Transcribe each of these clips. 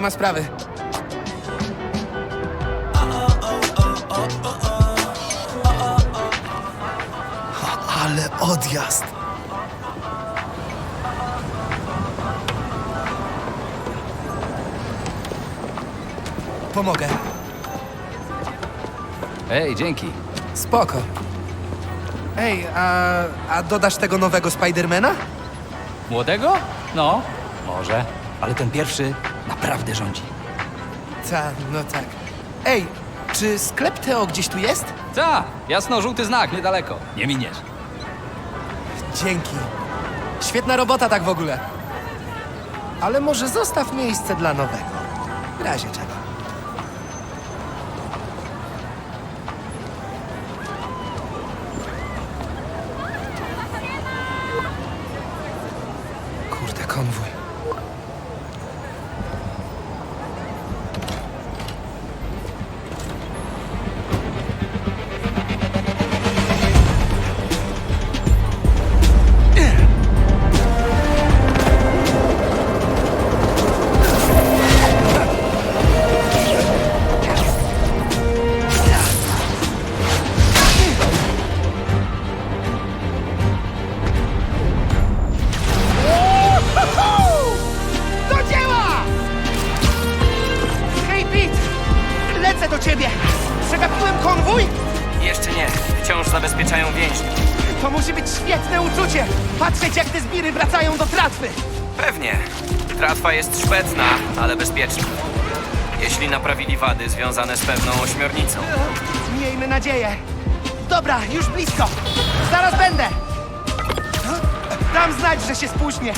Nie ma sprawy. Ale odjazd. Pomogę. Ej, dzięki. Spoko. Ej, a, a dodasz tego nowego Spidermana? Młodego? No, może. Ale ten pierwszy naprawdę rządzi. Tak, no tak. Ej, czy sklep Teo gdzieś tu jest? Ta, jasno-żółty znak, niedaleko. Nie miniesz. Dzięki. Świetna robota tak w ogóle. Ale może zostaw miejsce dla nowego. W razie czego. Spóźnię.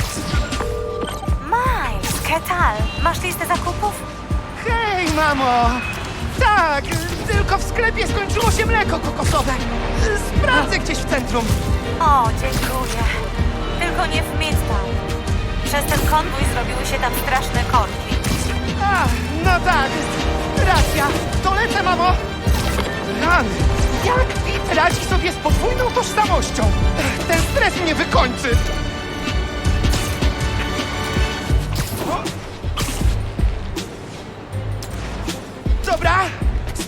Miles, ¿qué tal? Masz listę zakupów? Hej, mamo! Tak, tylko w sklepie skończyło się mleko kokosowe. Sprawdzę gdzieś w centrum. O, dziękuję. Tylko nie w Midtown. Przez ten konwój zrobiły się tam straszne korki. A, no tak, racja. To lecę, mamo. Rany, jak Pete radzi sobie z podwójną tożsamością? Ten stres mnie wykończy.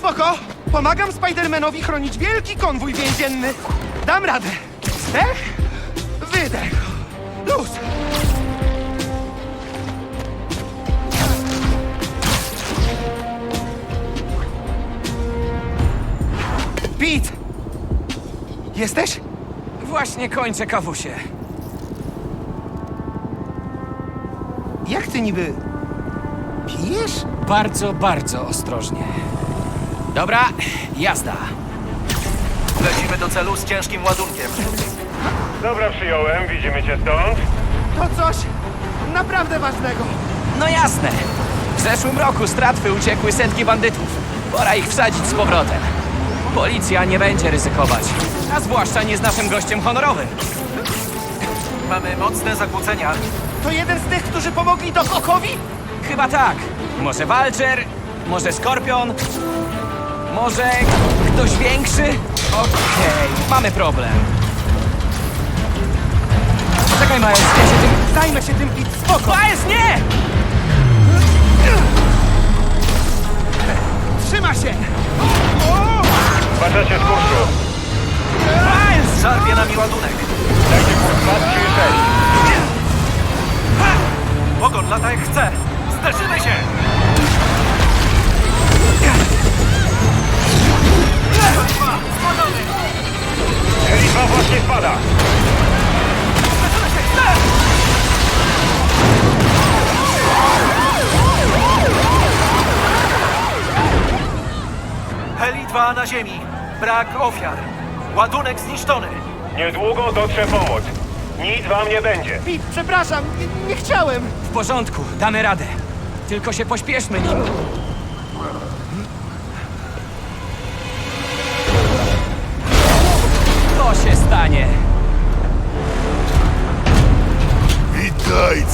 Spoko. Pomagam Spidermanowi chronić wielki konwój więzienny. Dam radę. Wdech, wydech. Luz. Pete! Jesteś? Właśnie kończę kawusie. Jak ty niby... Pijesz? Bardzo, bardzo ostrożnie. Dobra, jazda. Lecimy do celu z ciężkim ładunkiem. Dobra, przyjąłem. Widzimy cię stąd. To coś naprawdę ważnego. No jasne. W zeszłym roku z tratwy uciekły setki bandytów. Pora ich wsadzić z powrotem. Policja nie będzie ryzykować. A zwłaszcza nie z naszym gościem honorowym. Mamy mocne zakłócenia. To jeden z tych, którzy pomogli Dokokowi? Chyba tak. Może Walcher, może Skorpion, może ktoś większy? Okej, mamy problem. Czekaj, Miles, ja się tym... Zajmę się tym, Pete, spoko. Miles, nie! Trzyma się. Uważacie z kursu. Miles! Szarpie nami ładunek. Dajcie kurs 2, 3, 6. Pogon lata jak chce. Zderzymy się! Liczba właśnie spada. Heli 2 na ziemi. Brak ofiar. Ładunek zniszczony. Niedługo dotrze pomoc. Nic wam nie będzie. Pete, przepraszam, nie, nie chciałem. W porządku, damy radę. Tylko się pośpieszmy nim. Dajcie,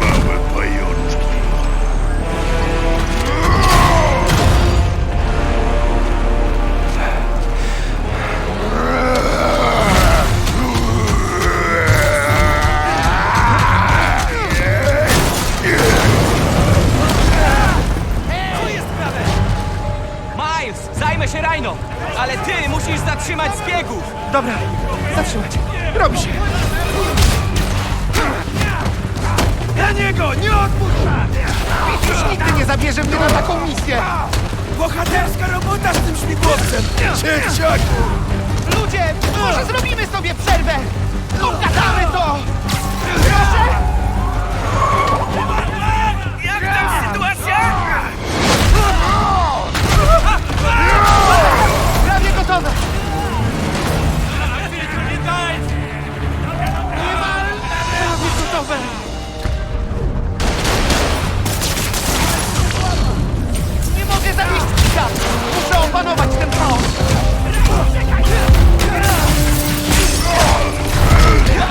małe pajączki. Miles, zajmę się Rhino, ale ty musisz zatrzymać zbiegów! Dobra, zatrzymać. Robi się. Na niego! Nie odpuszczaj! Nic już nigdy nie zabierze mnie na taką misję. Bohaterska robota z tym śmigłowcem! Dzieciaku! Ludzie, może zrobimy sobie przerwę? Ugadamy to! Proszę! Jak tam sytuacja? Prawie gotowe! Niemal prawie gotowe! Muszę opanować ten chaos!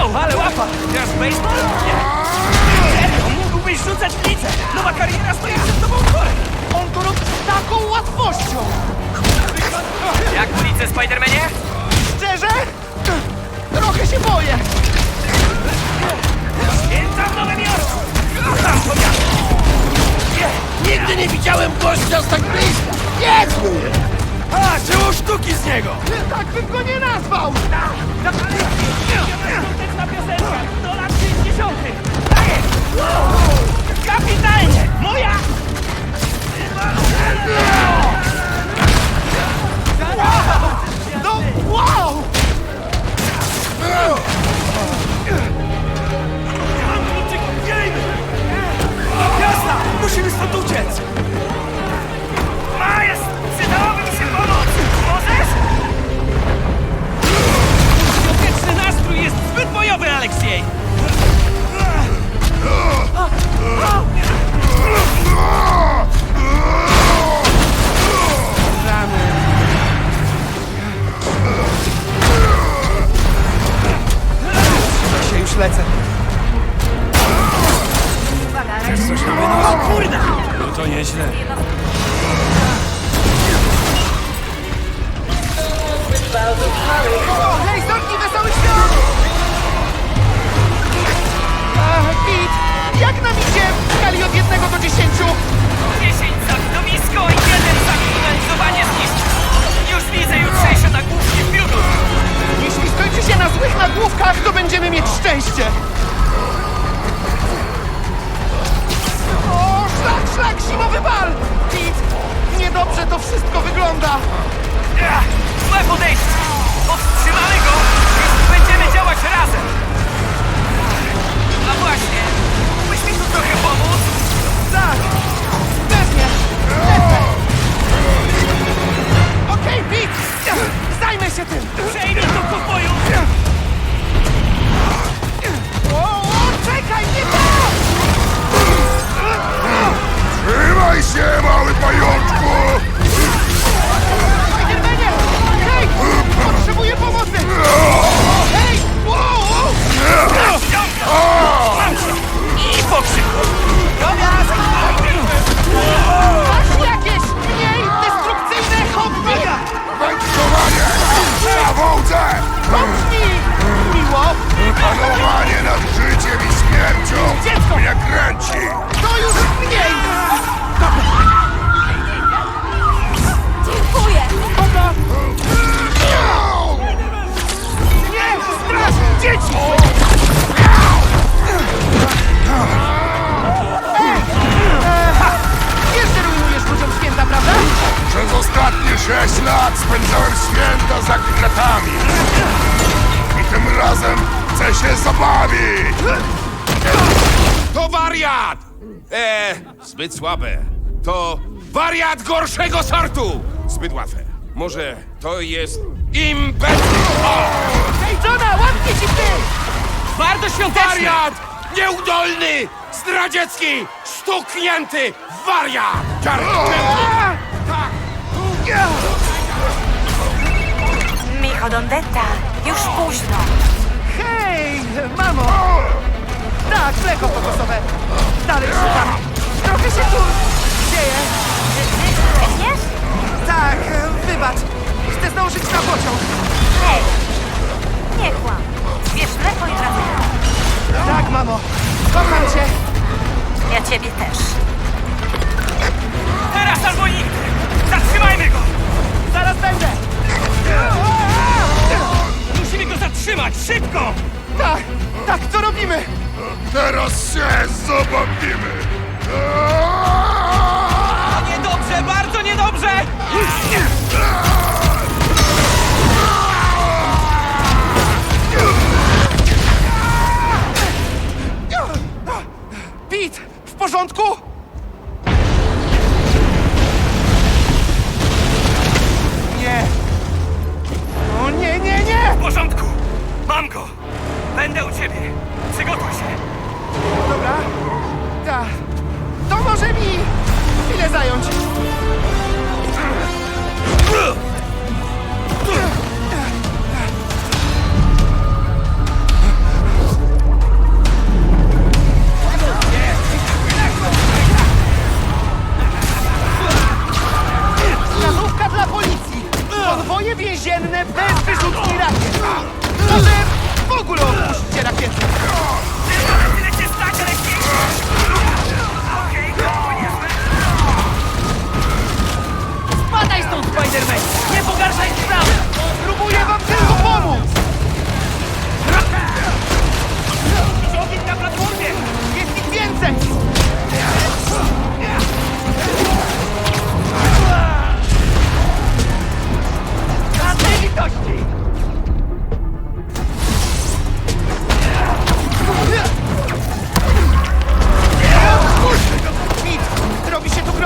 O, ale łapa! Grasz w baseball? Nie. Serio, mógłbyś rzucać plice! Nowa kariera stoi przed tobą otworem! On to robi z taką łatwością! Jak ulice, Spidermanie? Szczerze? Trochę się boję! Święta w Nowym Jorku! Miasto! Nigdy nie widziałem gościa z tak bliska! Niezły! A, dzieło sztuki z niego! Tak bym go nie nazwał! Skuteczna piosenka do lat 60. Daję! Kapitalnie! Moja! No, wow! Jasna! Musimy stąd uciec! Zbyt słabe. To wariat gorszego sortu! Zbyt łatwe. Może to jest impetus? Hej, Johna, łapcie ci w tym! Bardzo świąteczny! Wariat! Nieudolny! Zdradziecki! Stuknięty! Wariat! Czarny! Micho Dondetta, już późno. Hej, mamo! Tak, mleko kokosowe. Dalej szukam. Trochę się tu dzieje. Biegniesz? Tak, wybacz. Chcę zdążyć na pociąg. Hej, nie kłam. Bierz mleko i wracaj. Tak, mamo. Kocham cię. Ja ciebie też. Teraz albo nigdy! Zatrzymajmy go! Zaraz będę. zatrzymać! Szybko! Tak, tak, co robimy? Teraz się zabawimy! Niedobrze, bardzo niedobrze! Pete, w porządku? Nie. O nie, nie, nie! W porządku! Mam go! Będę u ciebie! Przygotuj się! Dobra. Tak. To może mi chwilę zająć.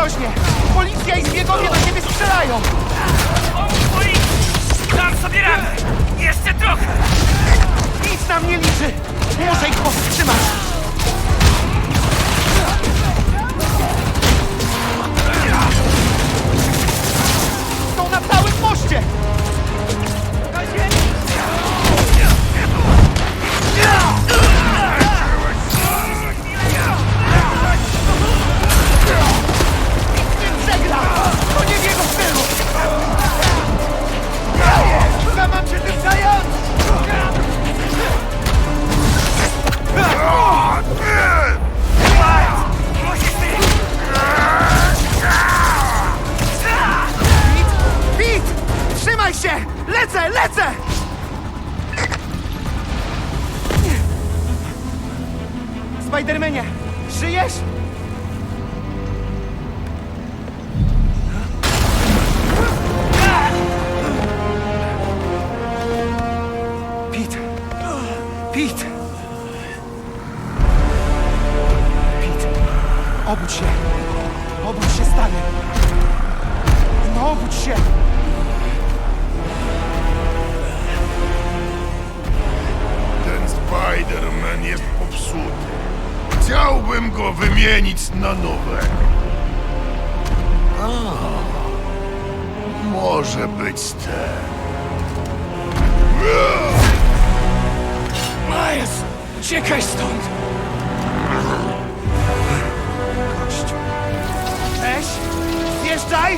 Groźnie! Policja i zbiegowie do siebie strzelają! Oj! Dam sobie radę! Jeszcze trochę! Nic nam nie liczy! Muszę ich powstrzymać! Są na całym moście! Nie Trzymaj się! Lecę, lecę! Spidermanie, żyjesz? Obudź się! Obudź się, stary! No obudź się! Chciałbym go wymienić na nowego. A, może być ten. Miles, uciekaj stąd! Cześć! Zjeżdżaj!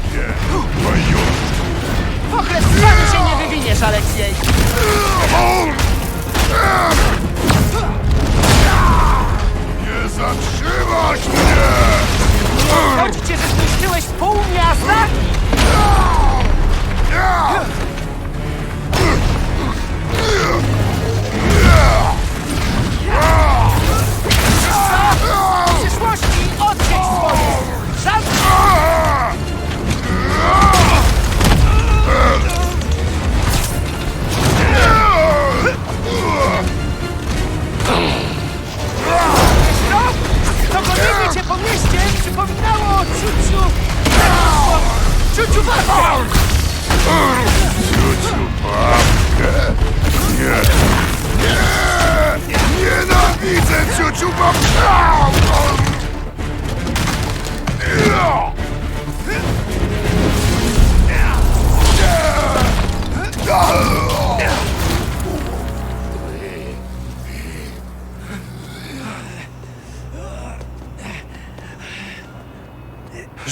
Przeciwnikiem, pajączku. Okres sami się nie wywinie! zginiesz, Aleksiej! Nie zatrzymasz mnie! Chodzi cię, że zniszczyłeś pół miasta? W mieście przypominało ciuciu... Ciuciu babkę! Ciuciu babkę! Nie! Nie! Nienawidzę ciuciu babkę!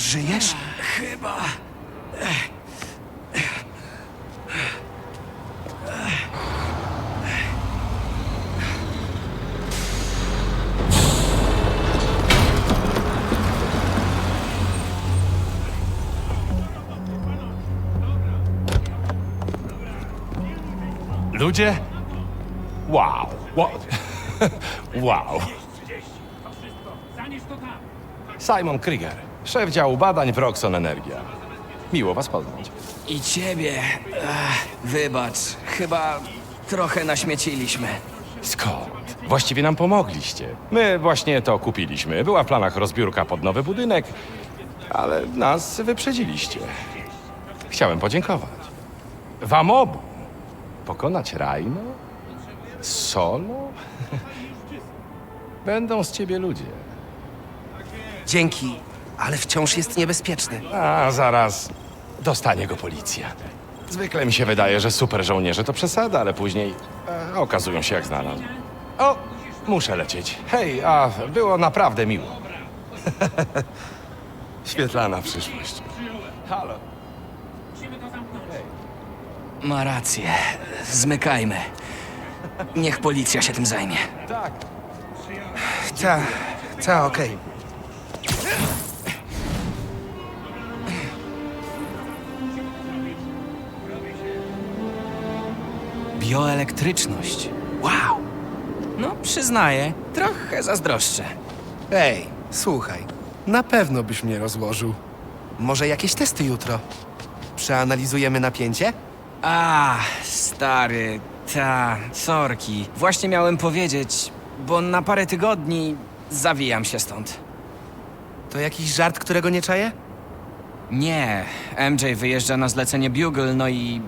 Żyjesz? Ludzie? Wow. Wow. wow. Simon Krieger, szef działu badań Proxon Energia. Miło was poznać. I ciebie. Wybacz, chyba trochę naśmieciliśmy. Skąd? Właściwie nam pomogliście. My właśnie to kupiliśmy. Była w planach rozbiórka pod nowy budynek, ale nas wyprzedziliście. Chciałem podziękować. Wam obu. Pokonać Rajno? Solo? Będą z ciebie ludzie. Dzięki, ale wciąż jest niebezpieczny. A zaraz dostanie go policja. Zwykle mi się wydaje, że super żołnierze to przesada, ale później e, okazują się jak znalazł. O, muszę lecieć. Hej, a było naprawdę miło. Świetlana przyszłość. Halo. Ma rację. Zmykajmy. Niech policja się tym zajmie. Tak. Ta, ta, okej. Bioelektryczność. Wow. No, przyznaję, trochę zazdroszczę. Ej, słuchaj, na pewno byś mnie rozłożył. Może jakieś testy jutro? Przeanalizujemy napięcie? A, stary, ta, sorki. Właśnie miałem powiedzieć, bo na parę tygodni zawijam się stąd. To jakiś żart, którego nie czaję? Nie, MJ wyjeżdża na zlecenie Bugle, no i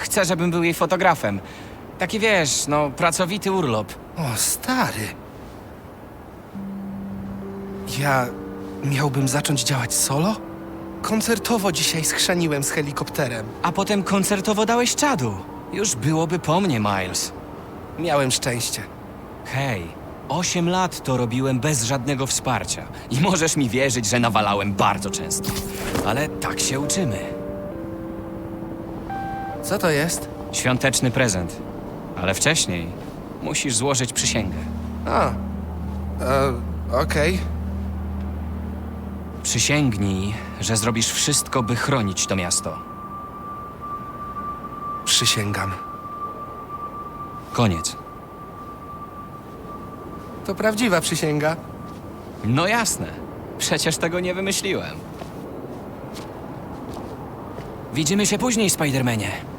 chce, żebym był jej fotografem. Taki wiesz, no, pracowity urlop. O, stary. Ja miałbym zacząć działać solo? Koncertowo dzisiaj schrzaniłem z helikopterem. A potem koncertowo dałeś czadu. Już byłoby po mnie, Miles. Miałem szczęście. Hej, osiem lat to robiłem bez żadnego wsparcia. I możesz mi wierzyć, że nawalałem bardzo często. Ale tak się uczymy. Co to jest? Świąteczny prezent. Ale wcześniej musisz złożyć przysięgę. A, e, okej. Przysięgnij, że zrobisz wszystko, by chronić to miasto. Przysięgam. Koniec. To prawdziwa przysięga. No jasne. Przecież tego nie wymyśliłem. Widzimy się później, Spidermanie.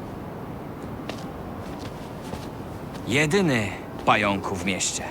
Jedyny pająku w mieście.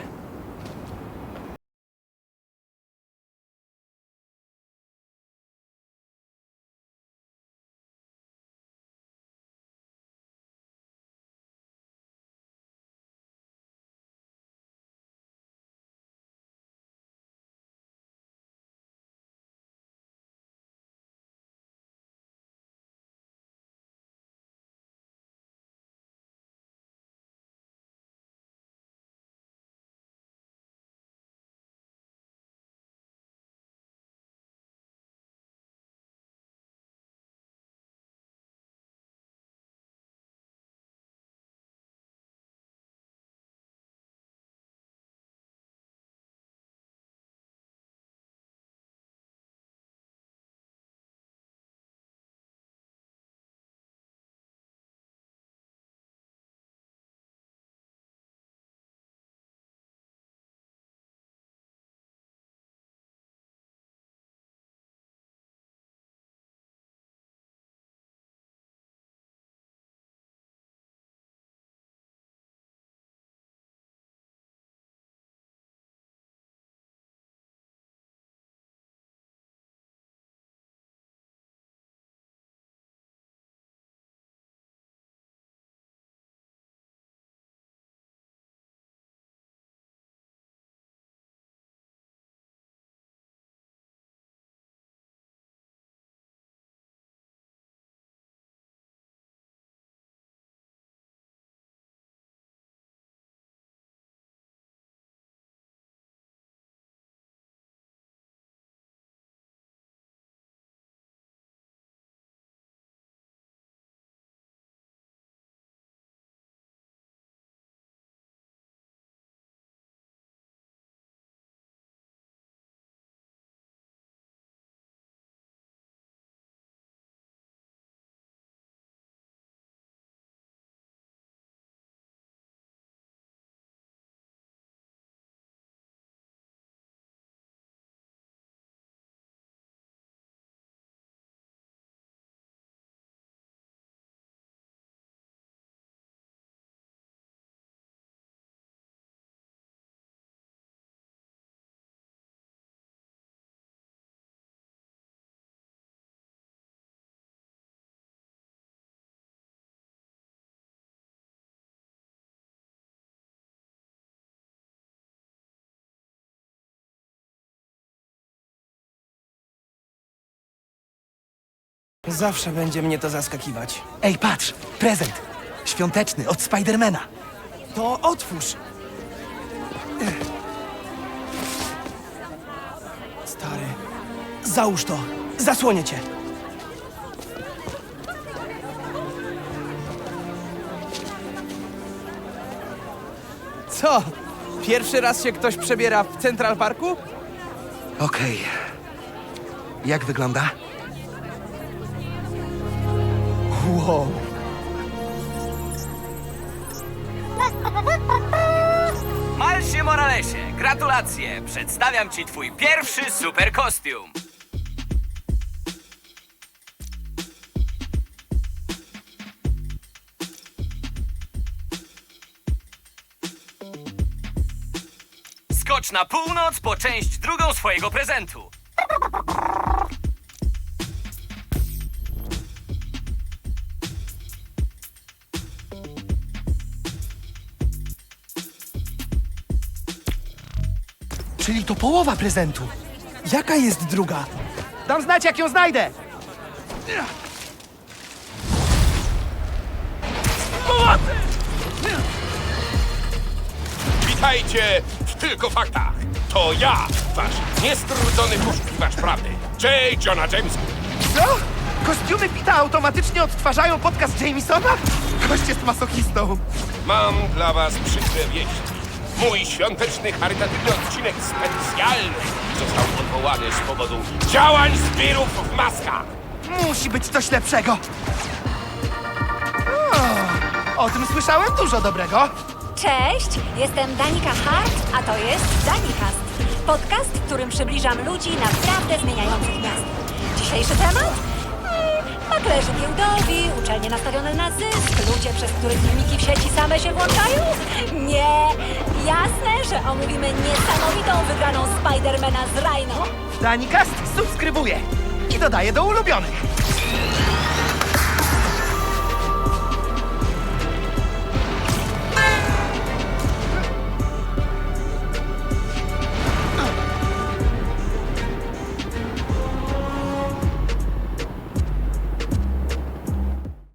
Zawsze będzie mnie to zaskakiwać. Ej, patrz! Prezent! Świąteczny od Spidermana. To otwórz! Stary, załóż to. Zasłonię cię. Co? Pierwszy raz się ktoś przebiera w Central Parku? Okej. Jak wygląda? Wow. Malsie Moralesie, gratulacje! Przedstawiam ci twój pierwszy super kostium. Skocz na północ po część drugą swojego prezentu. Czyli to połowa prezentu. Jaka jest druga? Dam znać, jak ją znajdę! Witajcie w Tylko Faktach. To ja, wasz niestrudzony poszukiwacz prawdy, J. Jonah Jamesa. Co? Kostiumy Pita automatycznie odtwarzają podcast Jamesona? Gość jest masochistą. Mam dla was przykre wieści. Mój świąteczny, charytatywny odcinek specjalny został odwołany z powodu działań zbirów w maskach. Musi być coś lepszego. O, o tym słyszałem dużo dobrego. Cześć, jestem Danika Hart, a to jest Danikast. Podcast, w którym przybliżam ludzi naprawdę zmieniających miast. Dzisiejszy temat? Maklerzy giełdowi, uczelnie nastawione na zysk, ludzie, przez których filmiki w sieci same się włączają? Nie, jasne, że omówimy niesamowitą wygraną Spidermana z Rhino. Danikast subskrybuję i dodaję do ulubionych.